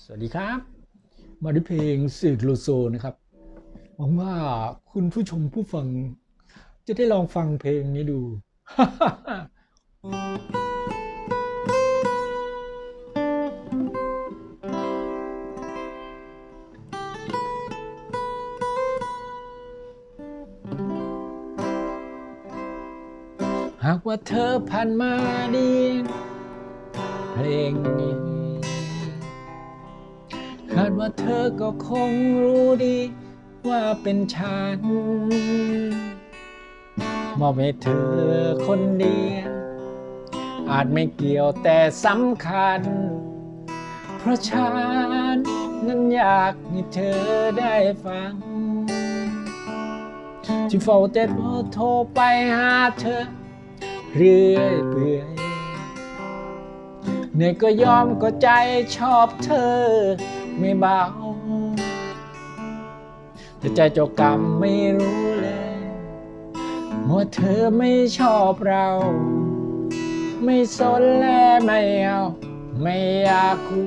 สวัสดีครับ มาด้วยเพลงสึกโลโซนะครับ หวังว่าคุณผู้ชมผู้ฟัง จะได้ลองฟังเพลงนี้ดู หากว่าเธอผ่านมาดี เพลงนี้ คาดว่าเธอก็คงรู้ดี ว่าเป็นฉัน มอบให้เธอคนเดียวอาจไม่เกี่ยวแต่สำคัญ เพราะฉันนั้นอยากให้เธอได้ฟังที่เฝ้าแต่โทรไปหาเธอ เรื่อยเปื่อยเหนื่อยก็ยอมก็ใจชอบเธอ ไม่เบาแต่ใจเจ้ากรรมไม่รู้เลยว่าเธอไม่ชอบเรา ไม่สนแลไม่เอาไม่อยากคุ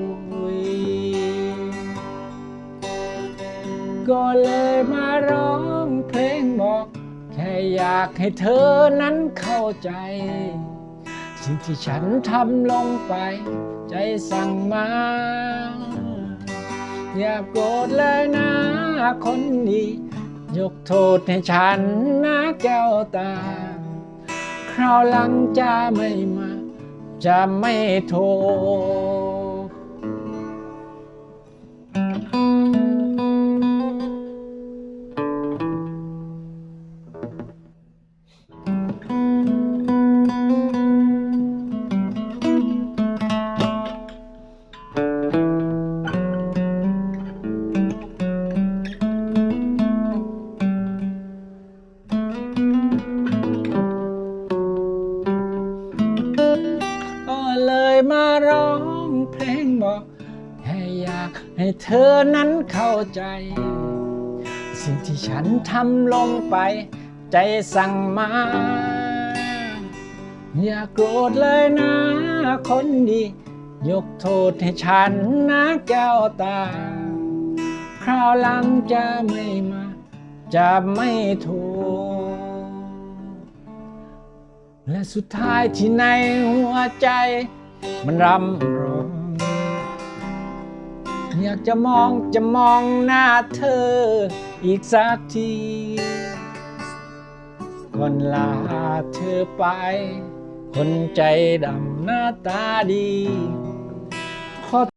ย ก็เลยมาร้องเพลงบอก แค่อยากให้เธอนั้นเข้าใจ สิ่งที่ฉันทำลงไป ใจสั่งมา อย่าโกรธเลยนะคนดี ยกโทษให้ฉันนะแก้วตา คราวหลังจะไม่มา จะไม่โทษ ให้อยากให้เธอนั้นเข้าใจ สิ่งที่ฉันทำลงไป ใจสั่งมา อย่าโกรธเลยนะ คนดี ยกโทษให้ฉันนะแก้วตา คราวหลังจะไม่มา จะไม่โทษและสุดท้ายที่ในหัวใจ มันรำร้อง อยากจะมองจะมองหน้าเธออีกสักทีก่อนลาเธอไป คนใจดำหน้าตาดี